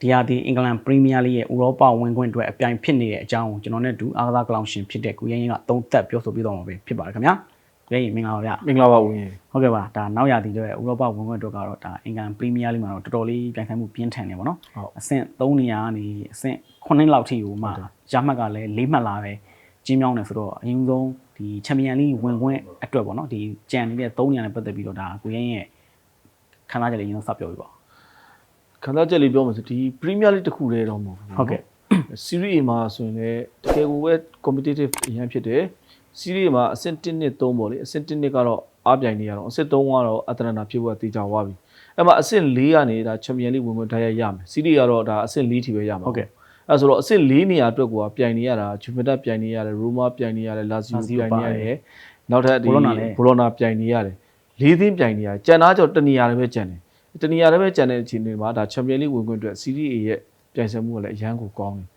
ဒီဟာဒီအင်္ဂလန်ပရီးမီးယားလိရဲ့ဥရောပဝင်ခွင့်အတွက်အပြိုင်ဖြစ်နေတဲ့အကြောင်းကိုကျွန်တော်နဲ့အတူအားကစားကလောင်ရှင်ဖြစ်တဲ့ကိုရင်းရင်ကသုံးသက်ပြောဆိုပြတော့မှာပဲဖြစ်ပါတယ်ခင်ဗျာကိုရင်းရင်မင်္ဂလာပါဗျာမင်္ဂလာပါဦးရင်ဟုတ်ကဲ့ပါဒါနောက်ရာသီတွေဥရောပဝင်ခွင့်အတွက်ကတော့ဒါအင်္ဂလန်ပရီးမီးယားလိမှာတော့တော်တော်လေးပြိုင်ဆိုင်မှုပြင်းထန်နေပါတော့ဟုတ်အဆင့်3နေရာကနေအဆင့်9လောက်ထိကိုမှရမှတ်ကလည်း၄မှတ်လာပဲကျင်းမြောင်းနေဆိုတော့အရင်ဆုံးဒီချန်ပီယံလိဝင်ခွင့်အတွက်ပေါ့နော်ဒီကြံနေတဲ့3နေရာနဲ့ပတ်သက်ပြီးတော့ဒါကိုရင်းရဲ့ခန်းစားချက်လေးရင်းစပြောပြပါ ခံစားချက်လေးပြောမှဆိုဒီ Premier League တစ်ခုတည်းတော့မဟုတ်ဘူးဟုတ်ကဲ့ Serie A မှာဆိုရင်လည်းတကယ်ကိုပဲ competitive အရင်ဖြစ်တယ် Serie A မှာအဆင့်1နှစ်3ပေါ့လေအဆင့်1နှစ်ကတော့အားပြိုင်နေရတော့အဆင့်3ကတော့အတရနာဖြစ်ဖို့တေချာသွားပြီအဲ့မှာအဆင့်4ကနေဒါ Champion League ဝင်ဝင်တိုက်ရိုက်ရမယ် Serie A ကတော့ဒါအဆင့်4ထိပဲရမှာဟုတ်ကဲ့အဲ့ဆိုတော့အဆင့်4နေရာအတွက်ကိုပြိုင်နေရတာ Juventus ပြိုင်နေရတယ် Roma ပြိုင်နေရတယ် Lazio Lazio ပြိုင်နေရပါတတယ်ယ်နောက်ထပ်ဒီ Bologna လည်း Bologna ပြိုင်နေရတယ်၄သင်းပြိုင်နေရတယ်ကြံသားကျော်တနေရာလည်းပဲကြံတယ် တနေရာလည်းပဲကြံတဲ့အချိန်တွေမှာဒါ Champion League ဝင်ခွင့်အတွက် Serie A ရဲ့ပြိုင်ဆိုင်မှုကလည်းအရန်ကိုကောင်းတယ်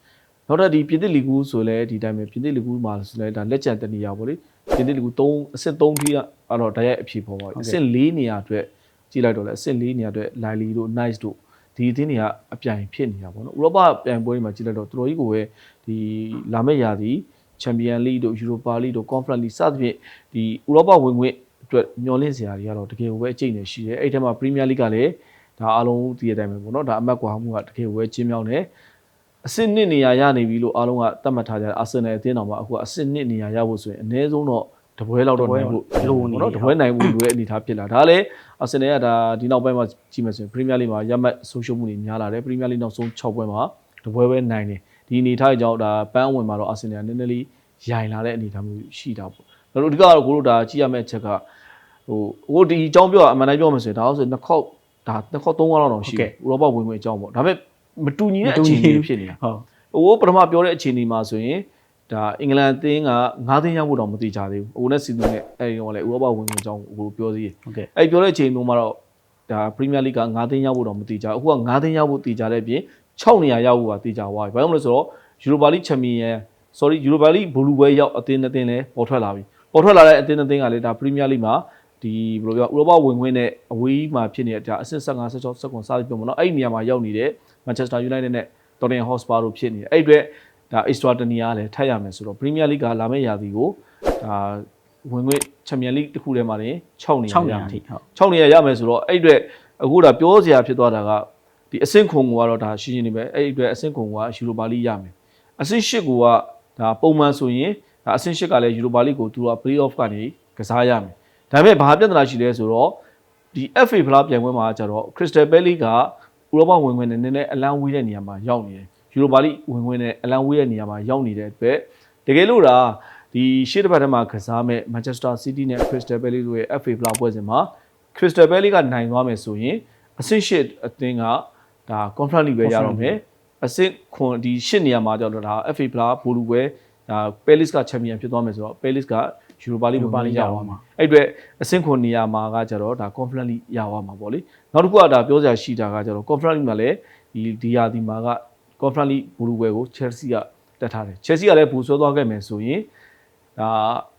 နောက်ထပ်ဒီပြည်သစ်လီဂူဆိုလည်းဒီတိုင်းပဲပြည်သစ်လီဂူမှာဆိုလည်းဒါလက်ကျန်တနေရာပေါ့လေပြည်သစ်လီဂူ3အဆင့်3ထိကတော့တိုက်ရိုက်အဖြေပေါ်ပါပြီအဆင့်4နေရာအတွက်ကြည့်လိုက်တော့လည်းအဆင့်4နေရာအတွက် Lily တို့ Nice တို့ဒီအသင်းတွေကအပြိုင်ဖြစ်နေတာပေါ့နော်ဥရောပပြိုင်ပွဲတွေမှာကြည့်လိုက်တော့တော်တော်ကြီးကိုပဲဒီလာမယ့်ရာသီချန်ပီယံလိတို့ယူရိုပါလိတို့ကွန်ဖရင့်လိစသဖြင့်ဒီဥရောပဝင်ခွင့် အတွက်မျှော်လင့်စရာတွေကတော့တကယ်ကိုပဲအကျိတ်နေရှိတယ်အဲ့ဒီထဲမှာပရီးမီးယားလိကလည်းဒါအားလုံးဒီအတိုင်းပဲပေါ့နော်ဒါအမတ်ကွာမှုကတကယ်ကိုပဲကျင်းမြောင်းတယ်အဆင့်နှစ်နေရာရနေပြီလို့အားလုံးကသတ်မှတ်ထားကြတယ်အာဆင်နယ်အသင်းတော်မှာအခုကအဆင့်နှစ်နေရာရဖို့ဆိုရင်အနည်းဆုံးတော့တပွဲလောက်တော့နိုင်ဖို့လိုနေပေါ့နော်တပွဲနိုင်ဖို့လိုတဲ့အနေအထားဖြစ်လာဒါလည်းအာဆင်နယ်ကဒါဒီနောက်ပိုင်းမှာကြည့်မယ်ဆိုရင်ပရီးမီးယားလိမှာရမှတ်ဆုံးရှုံးမှုတွေများလာတယ်ပရီးမီးယားလိနောက်ဆုံး6ပွဲမှာတပွဲပဲနိုင်တယ်ဒီအနေအထားကြောင့်ဒါပန်းဝင်မှာတော့အာဆင်နယ်ကနည်းနည်းလေးရိုင်လာတဲ့အနေအထားမျိုးရှိတာပေါ့ဒါတို့အဓိကတော့ကိုတို့ဒါကြည့်ရမယ့်အချက်က ဟိုဟိုဒီအကြောင်းပြောအမှန်တိုင်းပြောမယ်ဆိုရင်ဒါဆိုနှစ်ခေါက်ဒါနှစ်ခေါက်သုံးခေါက်လောက်တော့ရှိတယ်ဥရောပဝင်ဝင်အကြောင်းပေါ့ဒါပေမဲ့မတူညီတဲ့အခြေအနေတွေဖြစ်နေတာဟုတ်ဟိုပထမပြောတဲ့အခြေအနေမှာဆိုရင်ဒါအင်္ဂလန်အသင်းက9သင်းရောက်ဖို့တော့မသိကြသေးဘူး။ဟိုနဲ့စီဇန်နဲ့အဲဒီတော့လည်းဥရောပဝင်ဝင်အကြောင်းကိုပြောသေးတယ်ဟုတ်ကဲ့။အဲဒီပြောတဲ့အချိန်တုန်းမှာတော့ဒါပရီးမီးယားလိဂ်က9သင်းရောက်ဖို့တော့မသိကြဘူး။အခုက9သင်းရောက်ဖို့သိကြတဲ့အပြင်6နေရာရောက်ဖို့ပါသိကြသွားပြီ။ဘာလို့လဲဆိုတော့ယူရိုပါလိချန်ပီယံ sorry ယူရိုပါလိဘူလူဘွဲရောက်အသင်းနှစ်သင်းလည်းပေါ်ထွက်လာပြီ။ပေါ်ထွက်လာတဲ့အသင်းနှစ်သင်းကလည်းဒါပရီးမီးယားလိဂ်မှာ ဒီဘယ်လိုပြောဥရောပဝင်ခွင့်နဲ့အဝေးမှာဖြစ်နေတဲ့ဒါအဆင့်15 16 19စသည်ပြောမလို့အဲ့ဒီနေရာမှာရောက်နေတဲ့ Manchester United နဲ့ Tottenham Hotspur တို့ဖြစ်နေတယ်အဲ့ဒီအတွက်ဒါ extra တနေရာလည်းထပ်ရမယ်ဆိုတော့ Premier League ကလာမယ့်ရာသီကိုဒါဝင်ခွင့် Champions League တစ်ခုထဲမှာနေ6နေရာ6နေရရာမယ်အထိဟုတ်6နေရာရမယ်ဆိုတော့အဲ့ဒီအတွက်အခုဒါပြောစရာဖြစ်သွားတာကဒီအဆင့်ခုံကတော့ဒါရှင်းရှင်းနေပဲအဲ့ဒီအတွက်အဆင့်ခုံကယူရိုပါလိရမယ်အဆင့်8ကိုကဒါပုံမှန်ဆိုရင်ဒါအဆင့်8ကလည်းယူရိုပါလိကိုသူက play off ကနေကစားရမယ် ဒါပေမဲ့ဘာပြဿနာရှိလဲဆိုတော့ဒီ FA ဖလားပြိုင်ပွဲမှာကျတော့ Crystal Palace ကဥရောပဝင်ခွင့်နဲ့နည်းနည်းအလန်းဝေးတဲ့နေရာမှာရောက်နေတယ်ယူရိုပါလိဝင်ခွင့်နဲ့အလန်းဝေးတဲ့နေရာမှာရောက်နေတဲ့အတွက်တကယ်လို့ဒါဒီရှေ့တစ်ပတ်ထဲမှာကစားမဲ့ Manchester City နဲ့ Crystal Palace တို့ရဲ့ FA ဖလားပွဲစဉ်မှာ Crystal Palace ကနိုင်သွားမယ်ဆိုရင်အဆင့်၈အသင်းကဒါ Conference League ပဲရတော့မယ်အဆင့်ခွန်ဒီ၈နေရာမှာကျတော့ဒါ FA ဖလားဘူလူပွဲဒါ Palace ကချန်ပီယံဖြစ်သွားမယ်ဆိုတော့ Palace က Europa League ဝင်ခွင့်ရသွားမှာအဲ့အတွက်အဆင့်ခွန်နေရာမှာကကျတော့ဒါ Conference League ရသွားမှာပေါ့လေနောက်တစ်ခုကဒါပြောစရာရှိတာကကျတော့ Conference League မှာလည်းဒီဒီယာဒီမှာက Conference League ဘူလူပွဲကို Chelsea ကတက်ထားတယ် Chelsea ကလည်းဘူဆွဲသွားခဲ့မယ်ဆိုရင်ဒါ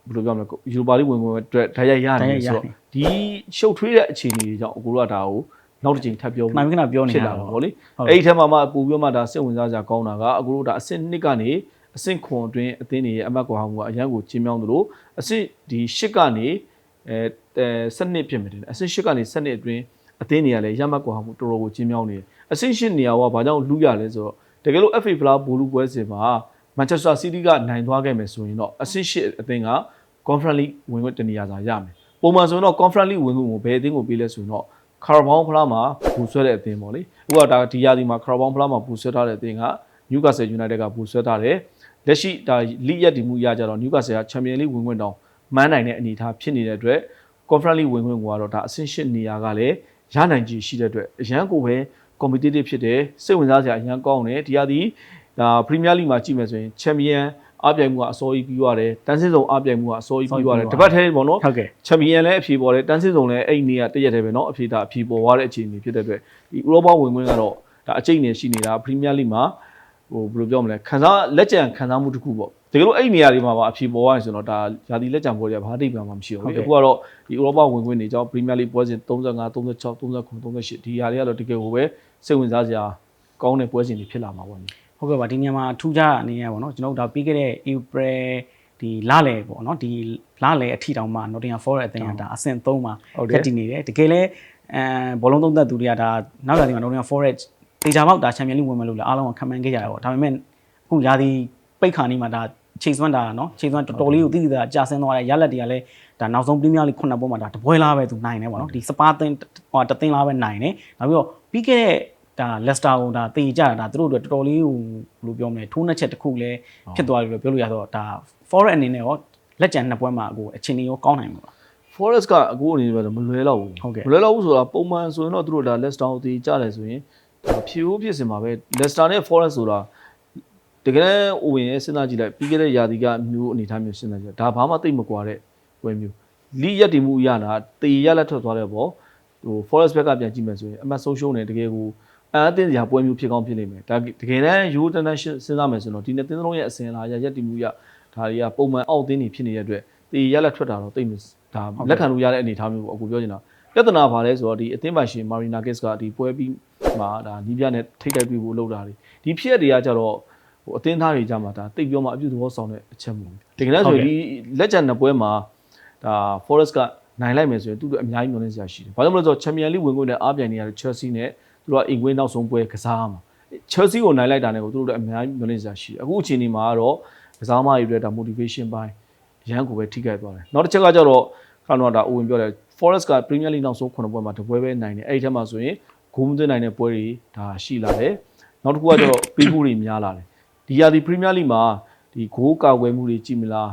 ဘယ်လိုပြောမလဲ Europa League ဝင်ခွင့်အတွက်ဓာတ်ရိုက်ရနေဆိုတော့ဒီရှုပ်ထွေးတဲ့အခြေအနေတွေကြောင့်အကူတို့ကဒါကိုနောက်တစ်ချိန်ထပ်ပြောခဏခဏပြောနေဖြစ်ရလာတာတာပေါ့ပေါ့လေဟုတ်အဲ့ဒီထဲမှာမှပူပြီးတော့မှဒါစိတ်ဝင်စားစရာကောင်းတာကအခုတို့ဒါအဆင့်1ကနေ အဆင့်ခွန်အတွင်းအသင်းတွေရဲ့အမတ်ကွာဟမှုကအရန်ကိုချင်းမြောင်းသလိုအဆင့်ဒီ10ကနေအဲစနစ်ဖြစ်မယ်တယ်အဆင့်10ကနေစနစ်အတွင်းအသင်းတွေကလည်းရမတ်ကွာဟမှုတော်တော်ကိုချင်းမြောင်းနေတယ်အဆင့်10နေရာကဘာကြောင့်လူရလဲဆိုတော့တကယ်လို့ FA ဖလားဘူလူပွဲစဉ်မှာ Manchester City ကနိုင်သွားခဲ့မယ်ဆိုရင်တော့အဆင့်ရှစ်အသင်းက Conference League ဝင်ခွင့်တနေရာစာရမယ်ပုံမှန်ဆိုရင်တော့ Conference League ဝင်ခွင့်ကိုဘယ်အသင်းကိုပေးလဲဆိုရင်တော့ Carabao ဖလားမှာဘူဆွဲတဲ့အသင်းပေါ့လေအခုကဒါဒီယာဒီမှာ Carabao ဖလားမှာဘူဆွဲထားတဲ့အသင်းက Newcastle United ကဘူဆွဲထားတယ် လက်ရှိဒါလိရက်ဒီမှုရကြတော့နျူကာဆယ်ကချန်ပီယံလိဝင်ခွင့်တောင်မှန်းနိုင်တဲ့အနေအထားဖြစ်နေတဲ့အတွက် conference လိဝင်ခွင့်ကတော့ဒါအဆင့်ရှစ်နေရာကလည်းရနိုင်ခြင်းရှိတဲ့အတွက်အရန်ကိုပဲ competitive ဖြစ်တယ်စိတ်ဝင်စားစရာအရန်ကောင်းတယ်ဒီဟာဒီဒါ Premier League မှာကြည့်မယ်ဆိုရင် Champion အပြိုင်မှုကအစောကြီးပြီးသွားတယ်တန်းစင်းစုံအပြိုင်မှုကအစောကြီးပြီးသွားတယ်တပတ်ထဲပေါ့နော်ဟုတ်ကဲ့ချန်ပီယံလည်းအဖြေပေါ်တယ်တန်းစင်းစုံလည်းအဲ့နေရတရက်တယ်ပဲနော်အဖြေဒါအဖြေပေါ်သွားတဲ့အခြေအနေဖြစ်တဲ့အတွက်ဒီဥရောပဝင်ခွင့်ကတော့ဒါအကျိတ်နေရှိနေတာ Premier League မှာ ဟိုဘယ်လိုပြောမလဲခန်းစားလက်ကျန်ခန်းစားမှုတစ်ခုပေါ့တကယ်လို့အဲ့ဒီနေရာတွေမှာပါအဖြေပေါ်သွားရင်ဆိုတော့ဒါယာတီလက်ကျန်ပွဲတွေကဘာတိတ်ပြန်မှမရှိဘူးလေအခုကတော့ဒီဥရောပဝင်ခွင့်တွေကြောင့်ပရီးမီးယားလိပွဲစဉ်35 36 39 38ဒီဟာတွေကတော့တကယ်ကိုပဲစိတ်ဝင်စားစရာကောင်းတဲ့ပွဲစဉ်တွေဖြစ်လာမှာပေါ့ဟုတ်ကဲ့ပါဒီနေရာမှာထူးခြားတဲ့အနေနဲ့ပေါ့နော်ကျွန်တော်တို့ဒါပြီးခဲ့တဲ့ April ဒီလလေပေါ့နော်ဒီလလေအထီတောင်မှ Nottingham Forest အသင်းကဒါအဆင့်3မှာဟုတ်တယ်ကတ်တည်နေတယ်တကယ်လဲအဲဘောလုံးသုံးသက်သူတွေကဒါနောက်ရာသီမှာ Nottingham Forest တေချာပေါက်ဒါ Champions League ဝင်မယ်လို့လည်းအားလုံးကခံမှန်းခဲ့ကြရပါတော့ဒါပေမဲ့အခုရာသီပိတ်ခါနီးမှာဒါချိန်စွမ်းတာနော်ချိန်စွမ်းတော်တော်လေးကိုတိတိကျကျကြာဆင်းသွားတဲ့ရလက်တွေကလည်းဒါနောက်ဆုံး Premier League ခုနှစ်ပွဲမှာဒါတပွဲလားပဲသူနိုင်တယ်ပေါ့နော်ဒီစပါးသင်းဟိုတသင်းလားပဲနိုင်တယ်နောက်ပြီးတော့ပြီးခဲ့တဲ့ဒါလက်စတာကိုဒါတေကြတာဒါသူတို့အတွက်တော်တော်လေးကိုဘယ်လိုပြောမလဲထိုးနှက်ချက်တစ်ခုလည်းဖြစ်သွားတယ်လို့ပြောလို့ရတော့ဒါ Forest အနေနဲ့ရောလက်ကျန်နှစ်ပွဲမှာကိုအချိန်ကြီးရောကောင်းနိုင်မှာပါ Forest ကအခုအနေနဲ့တော့မလွဲတော့ဘူးဟုတ်ကဲ့မလွဲတော့ဘူးဆိုတာပုံမှန်ဆိုရင်တော့သူတို့ဒါ Leicester ကိုတည်ကြတယ်ဆိုရင်ဒါ ဖြူဖြစ်စင်မှာပဲ Leicester နဲ့ Forest ဆိုတာတကယ်လည်းအိုဝင်ရဲ့စဉ်းစားကြည့်လိုက်ပြီးခဲ့တဲ့ရာသီကမျိုးအနေထားမျိုးစဉ်းစားကြည့်ဒါဘာမှတိတ်မကွာတဲ့ပွဲမျိုးလီရက်တည်မှုရတာတည်ရလက်ထွက်သွားတဲ့ပေါ့ဟို Forest ဘက်ကပြန်ကြည့်မယ်ဆိုရင်အမှတ်ဆုံးရှုံးနေတကယ်ကိုအအသင်းစရာပွဲမျိုးဖြစ်ကောင်းဖြစ်နေမယ်ဒါတကယ်တမ်း Euro International စဉ်းစားမယ်ဆိုတော့ဒီနှစ်သင်းလုံးရဲ့အစဉ်အလာရရက်တည်မှုရဒါတွေကပုံမှန်အောက်သင်းတွေဖြစ်နေတဲ့အတွက်တည်ရလက်ထွက်တာတော့တိတ်မဒါလက်ခံလို့ရတဲ့အနေအထားမျိုးပေါ့အခုပြောချင်တာ ပြဿနာဘာလဲဆိုတော့ဒီအသင်းပိုင်ရှင်မာရီနာကစ်ကဒီပွဲပြီးမှာဒါနီးပြနဲ့ထိတ်တိုက်ပြီးဖို့လုပ်တာတွေဒီဖြစ်ရတွေကကြတော့ဟိုအသင်းသားတွေကြမှာဒါတိတ်ပြောမှအပြုသဘောဆောင်တဲ့အချက်မျိုးတကယ်လို့ဆိုရင်ဒီလက်ကျန်နှစ်ပွဲမှာဒါ Forest ကနိုင်လိုက်မယ်ဆိုရင်သူတို့အများကြီးမျှော်လင့်စရာရှိတယ်။ဘာလို့လဲဆိုတော့ Champions League ဝင်ခွင့်နဲ့အားပြိုင်နေရတဲ့ Chelsea နဲ့သူတို့ကအင်ကွင်းနောက်ဆုံးပွဲကစားမှာ Chelsea ကိုနိုင်လိုက်တာနဲ့ကိုသူတို့လည်းအများကြီးမျှော်လင့်စရာရှိတယ်။အခုအချိန်ဒီမှာကတော့ကစားမတွေအတွက်ဒါ motivation ပိုင်းရန်ကိုပဲထိခိုက်သွားတယ်။နောက်တစ်ချက်ကကြတော့ခါတော့ဒါအိုဝင်ပြောတယ် Forest က Premier League နောက်ဆုံး9ပွဲမှာတစ်ပွဲပဲနိုင်တယ်။အဲ့ဒီထက်မှာဆိုရင်ဂိုးမသွင်းနိုင်တဲ့ပွဲတွေဒါရှိလာတယ်။နောက်တစ်ခုကကျတော့ပေးမှုတွေများလာတယ်။ဒီရာဒီ Premier League မှာဒီဂိုးကာကွယ်မှုတွေကြည့်မလား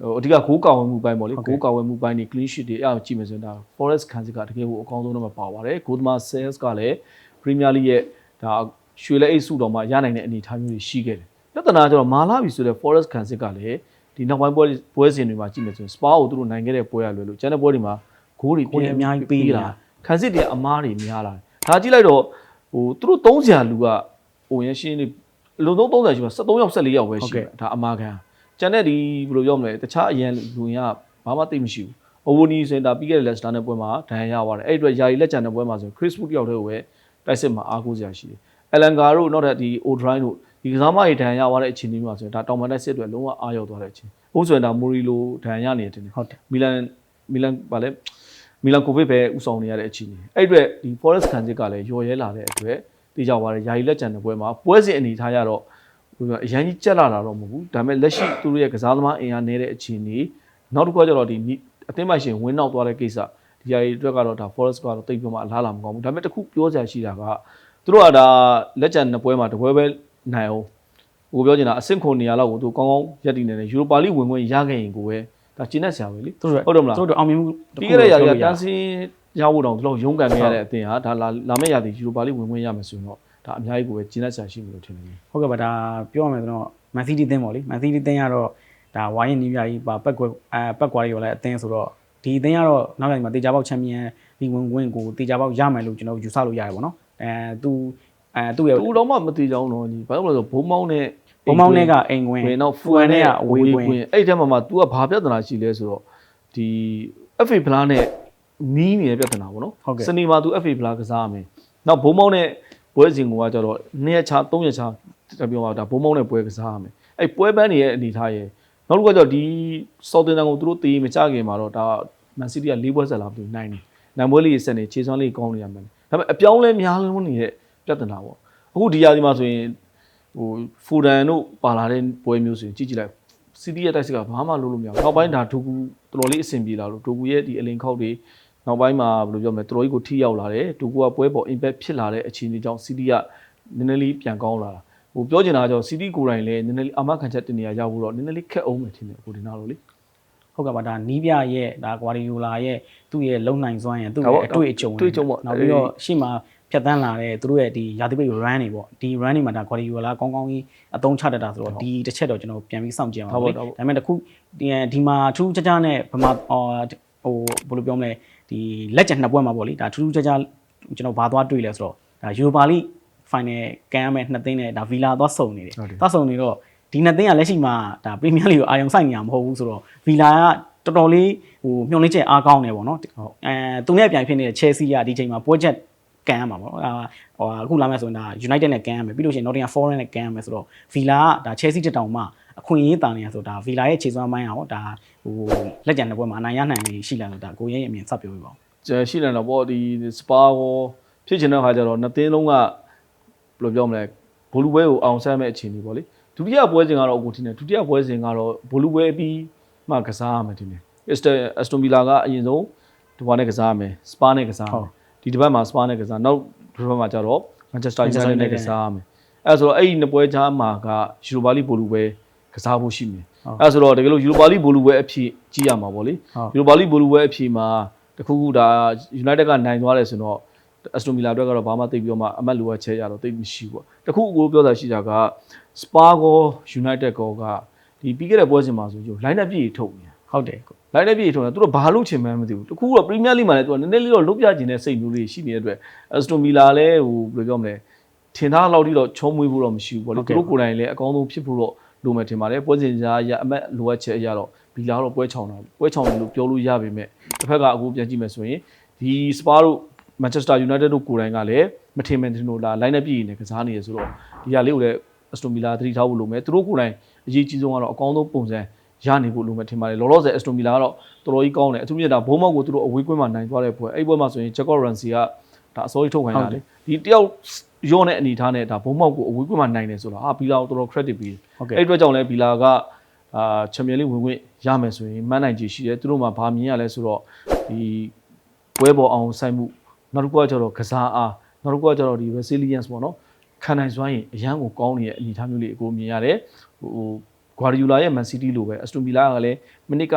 ဟိုအဓိကဂိုးကာကွယ်မှုပိုင်းပေါ့လေဂိုးကာကွယ်မှုပိုင်းတွေ clean sheet တွေအဲ့ဒါကိုကြည့်မယ်ဆိုရင်ဒါ Forest ခန်းစစ်ကတကယ်ကိုအကောင်းဆုံးတော့ပါပါတယ်။ဂိုးသမား Sales ကလည်း Premier League ရဲ့ဒါရွှေလက်အိတ်စုတော်မှာရနိုင်တဲ့အနေအထားမျိုးတွေရှိခဲ့တယ်။ပြဿနာကျတော့မာလာပြီဆိုတဲ့ Forest ခန်းစစ်ကလည်းဒီနောက်ပိုင်းပွဲပွဲစဉ်တွေမှာကြည့်မယ်ဆိုရင် Spa ကိုသူတို့နိုင်ခဲ့တဲ့ပွဲရလွယ်လို့ကျန်တဲ့ပွဲတွေမှာ ဂိုးတွေကိုယ်လည်းအများကြီးပေးတာခန်းစစ်တွေအမားတွေများလာတယ်ဒါကြည့်လိုက်တော့ဟိုသူတို့30ရာလူကဟိုရရှင်းနေအလုံးသုံး30ရှိမှာ73ယောက်14ယောက်ပဲရှိတယ်ဒါအမားခံကျန်တဲ့ဒီဘယ်လိုပြောမလဲတခြားအရန်လူရင်းကဘာမှသိမရှိဘူးအိုဝနီစင်တာပြီးခဲ့တဲ့လက်စတာနဲ့ပွဲမှာဒဏ်ရာရသွားတယ်အဲ့ဒီအတွက်ယာယီလက်ကျန်တဲ့ပွဲမှာဆိုခရစ်စပူတယောက်တည်းကိုပဲတိုက်စစ်မှာအားကိုးစရာရှိတယ်အလန်ဂါတို့နောက်ထပ်ဒီအိုဒရိုင်းတို့ဒီကစားမတွေဒဏ်ရာရသွားတဲ့အချိန်မျိုးမှာဆိုရင်ဒါတောင်ပန်တိုက်စစ်အတွက်လုံးဝအားရောက်သွားတဲ့အချိန်ဟုတ်ဆိုရင်ဒါမိုရီလိုဒဏ်ရာရနေတယ်တင်တယ်ဟုတ်တယ်မီလန်မီလန်ဗာလဲ မီလန်ကိုဗစ်ပဲဥဆောင်နေရတဲ့အခြေအနေအဲ့အတွက်ဒီ Forest ခံစစ်ကလည်းရော်ရဲလာတဲ့အတွက်တေချာသွားတယ်ယာယီလက်ကျန်တဲ့ပွဲမှာပွဲစဉ်အနေထားရတော့ဟိုအရန်ကြီးကြက်လာတာတော့မဟုတ်ဘူးဒါပေမဲ့လက်ရှိသူတို့ရဲ့ကစားသမားအင်အားနေတဲ့အခြေအနေနောက်တစ်ခုကကျတော့ဒီအသင်းပိုင်ရှင်ဝင်းနောက်သွားတဲ့ကိစ္စဒီယာယီအတွက်ကတော့ဒါ Forest ကတော့တိတ်ပြောမှအလားလာမကောင်းဘူးဒါပေမဲ့တစ်ခုပြောစရာရှိတာကသူတို့ကဒါလက်ကျန်တဲ့ပွဲမှာတစ်ပွဲပဲနိုင်အောင်ဟိုပြောချင်တာအဆင့်ခုနေရာလောက်ကိုသူကောင်းကောင်းရပ်တည်နေတယ်ယူရိုပါလိဝင်ခွင့်ရခဲ့ရင်ကိုပဲ ဒါကျင်းတဲ့ဆရာပဲလေသူတို့ဟုတ်တယ်မလားသူတို့အောင်မြင်မှုတစ်ခုပြီးခဲ့တဲ့ရာသီကလို့တပြောန်းစင်းရဖို့တောင်ဒီလောက်ရုန်းကန်ခဲ့ရတဲ့အသင်းဟာဒါလာလာမယ့်ရာသီယူရိုပါလိဝင်ခွင့်ရမယ်ဆိုရင်တော့ဒါအများကြီးကိုပဲကျင်းတဲ့ဆရာရှိမယ်လို့ထင်တယ်ဟုတ်ကဲ့ပါဒါပြောရမယ်ဆိုတော့ Man City တင်းပေါ့လေ Man City တင်းကတော့ဒါဝိုင်းရင်နီးပြကြီးပါပက်ကွယ်အဲပက်ကွာရီရောလည်းအတင်းဆိုတော့ဒီအတင်းကတော့နောက်ပိုင်းမှာတေချာပေါက်ချန်ပီယံဒီဝင်ဝင်ကိုတေချာပေါက်ရမယ်လို့ကျွန်တော်ယူဆလို့ရတယ်ပေါ့နော်အဲသူအဲသူ့ရဲ့တူတော့မှမတိကြအောင်တော့ညီဘာလို့လဲဆိုဘုံမောင်းနဲ့ ဘုံမောင်းနဲ့ကအိမ်ဝင်ဝင်တော့ဖူအန်နဲ့ကအဝေးဝင်အဲ့ဒီထဲမှာမှ तू ကဘာပြဿနာရှိလဲဆိုတော့ဒီ FA ဖလားနဲ့နီးနေတဲ့ပြဿနာပေါ့နော်ဟုတ်ကဲ့စနေမှာ तू FA ဖလားကစားရမယ်နောက်ဘုံမောင်းနဲ့ပွဲစဉ်ကကျတော့2ရက်ချ3ရက်ချတပြောပါဒါဘုံမောင်းနဲ့ပွဲကစားရမယ်အဲ့ပွဲပန်းတွေရဲ့အနေထားရဲ့နောက်တစ်ခုကကျတော့ဒီဆော်တင်တန်ကိုသူတို့တေးမကြခင်မှာတော့ဒါမန်စီးတီးက၄ပွဲဆက်လာပြီးနိုင်တယ်နိုင်ပွဲလေးဆက်နေခြေစွမ်းလေးကောင်းနေရမယ်ဒါပေမဲ့အပြောင်းလဲများလုံးနေတဲ့ပြဿနာပေါ့အခုဒီရာဒီမှာဆိုရင် ဟိုဖူဒန်တို့ပါလာတဲ့ပွဲမျိုးဆိုရင်ကြည့်ကြည့်လိုက်စီတီရဲ့တိုက်စစ်ကဘာမှလုပ်လို့မရဘူးနောက်ပိုင်းဒါဒူကူတော်တော်လေးအဆင်ပြေလာလို့ဒူကူရဲ့ဒီအလင်ခောက်တွေနောက်ပိုင်းမှာဘယ်လိုပြောမလဲတော်တော်ကြီးကိုထိရောက်လာတယ်ဒူကူကပွဲပေါ် impact ဖြစ်လာတဲ့အခြေအနေကြောင့်စီတီကနည်းနည်းလေးပြန်ကောင်းလာတာဟိုပြောချင်တာကကြောင့်စီတီကိုယ်တိုင်လည်းနည်းနည်းလေးအမခံချက်တင်နေရရောက်ဖို့တော့နည်းနည်းလေးခက်အောင်မယ်ထင်တယ်ကိုဒီနာလို့လေဟုတ်ကဲ့ပါဒါနီးပြရဲ့ဒါကွာဒီယိုလာရဲ့သူ့ရဲ့လုံနိုင်စွမ်းရဲ့သူ့ဒါပေါ့ရဲ့အတွေ့အကြုံအတွေ့အကြုံပေါ့နောက်ပြီးတော့ရှေ့မှာ ဖြတ်တန်းလာတဲ့သူတို့ရဲ့ဒီရာသီပိတ် run တွေပေါ့ဒီ run တွေမှာဒါကွာဒီယိုလာကောင်းကောင်းကြီးအသုံးချတတ်တာဆိုတော့ဒီတစ်ချက်တော့ကျွန်တော်ပြန်ပြီးစောင့်ကြည့်အောင်ဟုတ်ပါလေဟုတ်ပါဒါပေမဲ့တခုဒီဒီမှာထူးထူးခြားခြားနဲ့ဗမာအော်ဟိုဘယ်လိုပြောမလဲဒီလက်ကျန်နှစ်ပွဲမှာပေါ့လေဒါထူးထူးခြားခြားကျွန်တော်ဘာသွားတွေ့လဲဆိုတော့ဒါယူပါလိ final ကန်ရမယ်နှစ်သိန်းနဲ့ဒါဗီလာသွားစုံနေတယ်ဟုတ်တယ်သွားစုံနေတော့ဒီနှစ်သိန်းကလက်ရှိမှာဒါပရီးမီးယားလိကိုအာရုံစိုက်နေရမှာမဟုတ်ဘူးဆိုတော့ဗီလာကတော်တော်လေးဟိုမျှော်လင့်ချက်အားကောင်းနေပေါ့နော်အဲသူနဲ့ပြန်ဖြစ်နေတဲ့ Chelsea ကဒီချိန်မှာပွဲချက် ကန်ရမှာပေါ့အာဟိုအခုလာမယ်ဆိုရင်ဒါ United နဲ့ကန်ရမယ်ပြီးလို့ရှိရင် Nottingham Forest နဲ့ကန်ရမယ်ဆိုတော့ Villa ကဒါ Chelsea တက်တောင်မှအခွင့်အရေးတာနေရဆိုဒါ Villa ရဲ့ခြေစွမ်းပိုင်းอ่ะဗောဒါဟိုလက်ကျန်တဲ့ပွဲမှာအနိုင်ရနိုင်နေရှိလာလို့ဒါကိုရဲရဲ့အမြင်စပ်ပြောပြပါဦးကျန်ရှိနေတော့ပေါ့ဒီစပါကောဖြစ်ချင်တဲ့ခါကျတော့နှစ်သင်းလုံးကဘယ်လိုပြောမလဲဘိုလူပွဲကိုအောင်ဆန်းမဲ့အခြေအနေပေါ့လေဒုတိယပွဲစဉ်ကတော့အခုထင်တယ်ဒုတိယပွဲစဉ်ကတော့ဘိုလူပွဲပြီးမှကစားရမယ်ထင်တယ်အက်စတာအက်စတိုမီလာကအရင်ဆုံးဒီဘောနဲ့ကစားရမယ်စပါနဲ့ကစားရမယ် ဒီတစ်ပတ်မှာစပါနဲ့ကစားနောက်ဒီဘက်မှာကျတော့မန်ချက်စတာယူနိုက်တက်နဲ့ကစားရမယ်အဲဆိုတော့အဲ့ဒီနှစ်ပွဲကြားမှာကယူရိုပါလိဘိုလူပွဲကစားဖို့ရှိမယ်အဲဆိုတော့တကယ်လို့ယူရိုပါလိဘိုလူပွဲအဖြစ်ကြီးရမှာပေါ့လေဟုတ်ယူရိုပါလိဘိုလူပွဲအဖြစ်မှာတခုခုဒါ United ကနိုင်သွားတယ်ဆိုတော့အက်စတိုမီလာအတွက်ကတော့ဘာမှသိပ်ပြီးတော့မှအမတ်လိုအပ်ချက်ရတော့သိပ်မရှိဘူးပေါ့တခုကိုပြောတာရှိတာကစပါကော United ကောကဒီပြီးခဲ့တဲ့ပွဲစဉ်မှာဆိုယူ line up ပြည့်ထုတ်နေ ဟုတ်တယ် line up ပြည့်ထုတ်နေသူတို့ဘာလို့ချင်မှန်းမသိဘူးတခုတော့ Premier League မှာလည်းသူကနည်းနည်းလေးတော့လုတ်ပြကျင်တဲ့စိတ်မျိုးလေးရှိနေတဲ့အတွက်အက်စတိုမီလာလည်းဟိုဘယ်လိုပြောမလဲထင်သားလောက်ထိတော့ချုံးမွေးဖို့တော့မရှိဘူးပေါ့လေသူတို့ကိုယ်တိုင်လည်းအကောင်းဆုံးဖြစ်ဖို့တော့လိုမယ်ထင်ပါတယ်ပွဲစဉ်ကြားရအမတ်လိုအပ်ချက်အရတော့ဘီလာတော့ပွဲချောင်းတာပွဲချောင်းတယ်လို့ပြောလို့ရပေမဲ့တစ်ဖက်ကအခုပြန်ကြည့်မယ်ဆိုရင်ဒီစပါတို့မန်ချက်စတာယူနိုက်တက်တို့ကိုယ်တိုင်ကလည်းမထင်မှန်တင်လို့လာလိုင်းနဲ့ပြည်နေကစားနေရဆိုတော့ဒီဟာလေးကိုလည်းအစတိုမီလာသတိထားဖို့လိုမယ်သူတို့ကိုယ်တိုင်အရေးကြီးဆုံးကတော့အကောင်းဆုံးပုံစံ ရနေဖို့လိုမယ်ထင်ပါတယ်လောလောဆယ်အစတိုမီလာကတော့တော်တော်ကြီးကောင်းတယ်အထူးသဖြင့်ဒါဘုံမောက်ကိုသူတို့အဝေးကွင်းမှာနိုင်သွားတဲ့ပွဲအဲ့ဒီပွဲမှာဆိုရင်ဂျက်ကော့ရန်စီကဒါအစိုးရထုတ်ခိုင်းတာလေဒီတယောက်ရော့တဲ့အနေထားနဲ့ဒါဘုံမောက်ကိုအဝေးကွင်းမှာနိုင်တယ်ဆိုတာဟာဘီလာကိုတော်တော် credit ပေးတယ်ဟုတ်ကဲ့အဲ့ဒီအတွက်ကြောင့်လည်းဘီလာကအာချန်ပီယံလိဝင်ခွင့်ရမယ်ဆိုရင်မန်းနိုင်ချေရှိတယ်သူတို့မှာဘာမြင်ရလဲဆိုတော့ဒီပွဲပေါ်အောင်ဆိုင်မှုနောက်တစ်ခုကကျတော့ကစားအားနောက်တစ်ခုကကျတော့ဒီ resilience ပေါ့နော်ခံနိုင်စွမ်းရင်အရန်ကိုကောင်းနေတဲ့အနေအထားမျိုးလေးအကိုမြင်ရတယ်ဟို ဂွာဒီယိုလာရဲ့ Man City လိုပဲအစတိုမီလာကလည်းမိနစ်က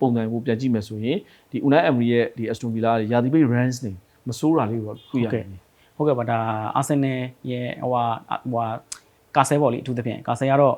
ပုံစံကိုပြန်ကြည့်မယ်ဆိုရင်ဒီ Unai Emery ရဲ့ဒီအစတိုမီလာရဲ့ယာတီပိတ် runs နေမစိုးတာလေးကိုတော့တွေ့ရတယ်ဟုတ်ကဲ့ပါဒါအာဆင်နယ်ရဲ့ဟိုဟာဟိုဟာကာဆဲပေါ့လေအထူးသဖြင့်ကာဆဲကတော့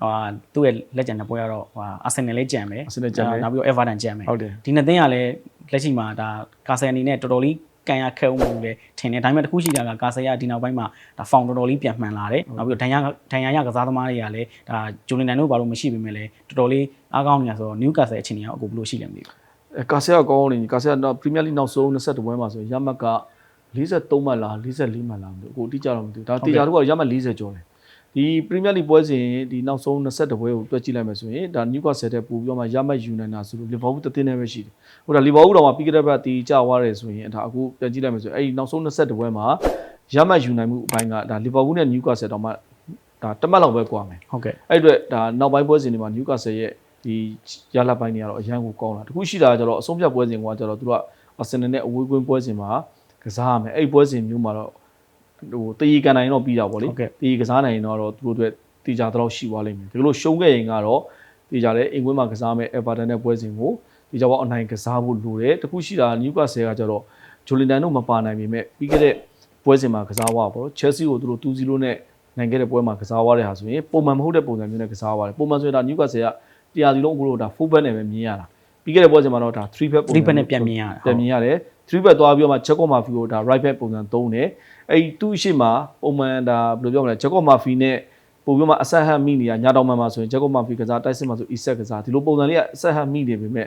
ဟိုဟာသူ့ရဲ့လက်ကျန်တဲ့ပွဲကတော့ဟိုဟာအာဆင်နယ်လေးကြံမယ် Arsenal ကြံမယ်နောက်ပြီးတော့ Everton ကြံမယ်ဟုတ်တယ်ဒီနှစ်သင်းကလည်းလက်ရှိမှာဒါကာဆယ်အနေနဲ့တော်တော်လေး ကန်ရခဲအောင်လို့လေထင်တယ်ဒါပေမဲ့တစ်ခုရှိတာကကာဆယ်ကဒီနောက်ပိုင်းမှာဒါဖောင်တော်တော်လေးပြန်မှန်လာတယ်နောက်ပြီးတော့ဒဏ်ရာဒဏ်ရာရကစားသမားတွေကလည်းဒါဂျိုလင်တန်တို့ဘာလို့မရှိပေမဲ့လည်းတော်တော်လေးအားကောင်းနေတာဆိုတော့နယူကာဆယ်အခြေအနေကအခုဘယ်လိုရှိလဲမသိဘူးအဲကာဆီယာကောင်းနေကာဆီယာတော့ပရီးမီယာလိနောက်ဆုံး22ပွဲမှာဆိုရင်ရမတ်က43မှတ်လား44မှတ်လားမသိဘူးအခုတိကျတော့မသိဘူးဒါတေချာတို့ကရမတ်40ကျော်တယ် ဒီပရီးမီယာလိပွဲစဉ်ဒီနောက်ဆုံး22ပွဲကိုတွက်ကြည့်လိုက်မယ်ဆိုရင်ဒါနျူကာဆယ်တဲ့ပို့ပြီးတော့မှရမတ်ယူနိုင်တာဆိုလို့လီဗာပူးတစ်သင်းနဲ့ပဲရှိတယ်ဟိုဒါလီဗာပူးတော့မှပြီးခဲ့တဲ့ဘက်တီကျသွားတယ်ဆိုရင်ဒါအခုပြန်ကြည့်လိုက်မယ်ဆိုရင်အဲ့ဒီနောက်ဆုံး22ပွဲမှာရမတ်ယူနိုင်မှုအပိုင်းကဒါလီဗာပူးနဲ့နျူကာဆယ်တော့မှဒါတစ်မှတ်လောက်ပဲကွာမယ်ဟုတ်ကဲ့အဲ့အတွက်ဒါနောက်ပိုင်းပွဲစဉ်တွေမှာနျူကာဆယ်ရဲ့ဒီရလပိုင်းတွေကတော့အရန်ကိုကောင်းတာတခုရှိတာကကျတော့အဆုံးဖြတ်ပွဲစဉ်ကကျတော့သူတို့ကအာဆင်နယ်နဲ့အဝေးကွင်းပွဲစဉ်မှာကစားရမယ်အဲ့ဒီပွဲစဉ်မျိုးမှာတော့ ဟိုတည်ရကန်နိုင်တော့ပြီးတာပေါ့လေတည်ရကစားနိုင်ရင်တော့သူတို့အတွက်တေချာတော့ရှိသွားလိမ့်မယ်ဒီလိုရှုံးခဲ့ရင်ကတော့တေချာလဲအင်ကွင်းမှာကစားမယ်အေဗာတန်နဲ့ပွဲစဉ်ကိုတေချာပေါ့အနိုင်ကစားဖို့လိုတယ်တခုရှိတာနျူကာဆယ်ကကျတော့ဂျိုလင်တန်တို့မပါနိုင်ပေမဲ့ပြီးခဲ့တဲ့ပွဲစဉ်မှာကစားသွားပါတော့ချယ်ဆီကိုသူတို့2-0နဲ့နိုင်ခဲ့တဲ့ပွဲမှာကစားသွားတဲ့ဟာဆိုရင်ပုံမှန်မဟုတ်တဲ့ပုံစံမျိုးနဲ့ကစားသွားတယ်ပုံမှန်ဆိုရင်ဒါနျူကာဆယ်ကတရားစီလုံးအခုလို့ဒါ4 back နဲ့ပဲမြင်ရတာပြီးခဲ့တဲ့ပွဲစဉ်မှာတော့ဒါ3 back ပုံစံ3ဘက်နဲ့ပြန်မြင်ရတာပြန်မြင်ရတယ် 3 back သွားပြီးတော့မှ check out mafia ကိုဒါ right back ပုံစံသုံးတယ်အဲ့ဒီသူ့အရှိမပုံမှန်ဒါဘယ်လိုပြောမလဲ check out mafia နဲ့ပို့ပြီးမှအဆက်ဟန်မိနေရညတောင်မှန်မှာဆိုရင် check out mafia ကစားတိုက်စစ်မှာဆို e-set ကစားဒီလိုပုံစံလေးကအဆက်ဟန်မိနေပေမဲ့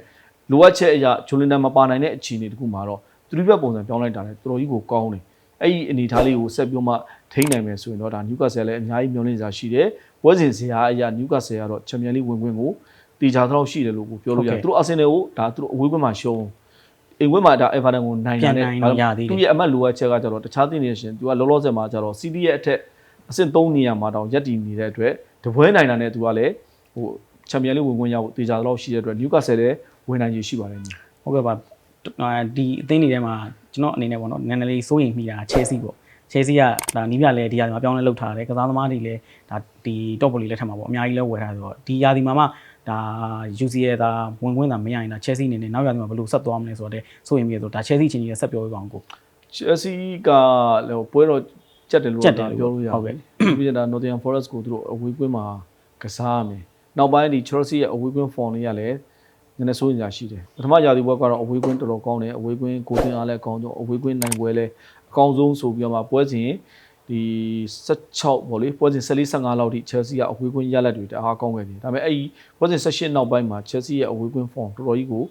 လိုအပ်ချက်အရာဂျိုလင်တန်မပါနိုင်တဲ့အခြေအနေတခုမှာတော့3 back ပုံစံပြောင်းလိုက်တာလေတော်တော်ကြီးကိုကောင်းတယ်အဲ့ဒီအနေအထားလေးကိုဆက်ပြီးမှထိန်းနိုင်မယ်ဆိုရင်တော့ဒါနျူကာဆယ်လည်းအများကြီးမျှော်လင့်စရာရှိတယ်ပွဲစဉ်စရာအရာနျူကာဆယ်ကတော့ချန်ပီယံလိဝင်ခွင့်ကိုတေချာတော့ရှိတယ်လို့ကိုပြောလို့ရတယ်သူတို့အာဆင်နယ်ကိုဒါသူတို့အဝေးကွင်းမှာရှုံး အိမ်ကွင်းမှာဒါအေဗာတန်ကိုနိုင်ပြန်တယ်နိုင်လို့ရသေးတယ်သူရဲ့အမတ်လိုအပ်ချက်ကကျတော့တခြားသင်းနေရှင်သူကလောလောဆယ်မှာကျတော့ CD ရဲ့အထက်အဆင့်3နေရာမှာတောင်ရက်တည်နေတဲ့အတွက်တပွဲနိုင်တာနဲ့သူကလည်းဟိုချန်ပီယံလိဝင်ခွင့်ရဖို့တေချာတော့ရှိတဲ့အတွက်နျူကာဆယ်လည်းဝင်နိုင်ရရှိပါတယ်ညီဟုတ်ကဲ့ပါဒီအသင်းတွေထဲမှာကျွန်တော်အနေနဲ့ပေါ့နော်နည်းနည်းလေးစိုးရိမ်မိတာချဲစီပေါ့ချဲစီကဒါနီးပြလဲဒီရာဒီမှာပြောင်းလဲလုပ်ထားတယ်ကစားသမားတွေလည်းဒါဒီ top ပေါ်လေးလက်ထက်မှာပေါ့အများကြီးလဲဝယ်ထားဆိုတော့ဒီရာဒီမှာမှ ဒါ UCL ဒါဝင်ခွင့်သာမရရင်ဒါ Chelsea အနေနဲ့နောက်ရာဒီမှာဘယ်လိုဆက်သွားမလဲဆိုတော့စိုးရိမ်မိရဆိုတော့ဒါ Chelsea ချင်းကြီးလည်းဆက်ပြောပြပါအောင်ကို Chelsea ကလည်းပွဲတော့ကြက်တယ်လို့ကြက်တယ်ပြောလို့ရဟုတ်ကဲ့ပြီးတော့ Nottingham Forest ကိုသူတို့အဝေးကွင်းမှာကစားရမယ်နောက်ပိုင်းဒီ Chelsea ရဲ့အဝေးကွင်း form လေးကလည်းနည်းနည်းစိုးရိမ်ကြရှိတယ်ပထမရာသီပွဲကတော့အဝေးကွင်းတော်တော်ကောင်းတယ်အဝေးကွင်းကိုတင်အားလည်းကောင်းတော့အဝေးကွင်းနိုင်ပွဲလည်းအကောင်းဆုံးဆိုပြီးတော့မှပွဲစဉ် ဒီ16ပေါ့လေပွဲစဉ်14 15လောက်ထိ Chelsea ကအဝေးကွင်းရလဒ်တွေတအားကောင်းခဲ့တယ်ဒါပေမဲ့အဲ့ဒီပွဲစဉ်18နောက်ပိုင်းမှာ Chelsea ရဲ့အဝေးကွင်း form တော်တော်ကြီးကို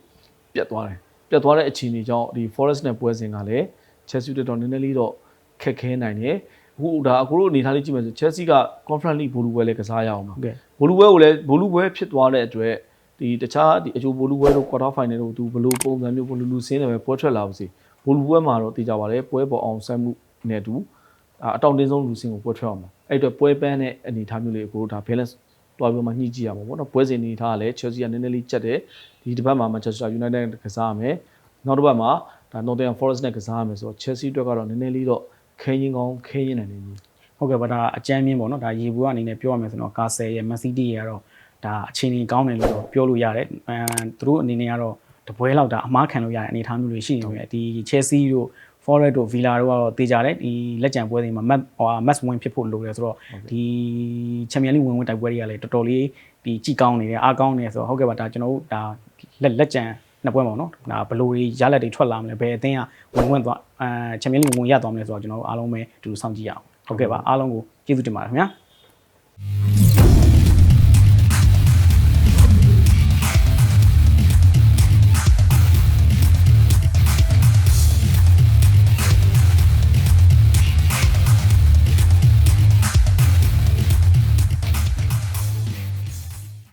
ပြတ်သွားတယ်ပြတ်သွားတဲ့အခြေအနေကြောင့်ဒီ Forest နဲ့ပွဲစဉ်ကလည်း Chelsea တက်တော့နည်းနည်းလေးတော့ခက်ခဲနိုင်တယ်အခုဒါအခုတို့အနေထားလေးကြည့်မယ်ဆို Chelsea က Conference League ဘူလူပွဲလည်းကစားရအောင်ပါဟုတ်ကဲ့ဘူလူပွဲကိုလည်းဘူလူပွဲဖြစ်သွားတဲ့အတွက်ဒီတခြားဒီအချိုဘူလူပွဲတို့ quarter final တို့သူဘယ်လိုပုံစံမျိုးဘယ်လိုလူစင်းတယ်ပဲပွဲထွက်လာပါစေဘူလူပွဲမှာတော့သိကြပါတယ်ပွဲပေါ်အောင်ဆက်မှုနဲ့တူ အာအတောင်တင်းဆုံးလူစင်းကိုပွဲထွက်အောင်ပါအဲ့အတွက်ပွဲပန်းတဲ့အနေအထားမျိုးလေးကိုတို့ဒါ balance တွားပြီးမှညှိကြည့်ရမှာပေါ့နော်ပွဲစဉ်အနေအထားကလည်း Chelsea ကနည်းနည်းလေးကြက်တယ်ဒီတစ်ပတ်မှာ Manchester United နဲ့ကစားရမယ်နောက်တစ်ပတ်မှာဒါ Nottingham Forest နဲ့ကစားရမယ်ဆိုတော့ Chelsea အတွက်ကတော့နည်းနည်းလေးတော့ခင်းရင်ကောင်းခင်းရင်နိုင်နေပြီဟုတ်ကဲ့ပါဒါအကြမ်းမြင့်ပေါ့နော်ဒါရေဘူးအနေနဲ့ပြောရမယ်ဆိုတော့ကာဆယ်ရဲ့မက်ဆီတီရဲ့ကတော့ဒါအခြေအနေကောင်းတယ်လို့တော့ပြောလို့ရတယ်အဲသူတို့အနေနဲ့ကတော့တပွဲလောက်ဒါအမားခံလို့ရတဲ့အနေအထားမျိုးတွေရှိနေပြီဒီ Chelsea တို့ Forest တို့ Villa တို့ကတော့တေချာတယ်ဒီလက်ကျန်ပွဲတွေမှာ match ဟို match win ဖြစ်ဖို့လိုတယ်ဆိုတော့ဒီ Champions League ဝင်ဝင်တိုက်ပွဲတွေကလည်းတော်တော်လေးဒီကြည်ကောင်းနေတယ်အားကောင်းနေတယ်ဆိုတော့ဟုတ်ကဲ့ပါဒါကျွန်တော်တို့ဒါလက်လက်ကျန်နှစ်ပွဲပေါ့နော်ဒါဘယ်လိုတွေရလက်တွေထွက်လာမလဲဘယ်အသင်းကဝင်ဝင်သွားအဲ Champions League ဝင်ဝင်ရသွားမလဲဆိုတော့ကျွန်တော်တို့အားလုံးပဲအတူတူစောင့်ကြည့်ရအောင်ဟုတ်ကဲ့ပါအားလုံးကိုကျေးဇူးတင်ပါတယ်ခင်ဗျာ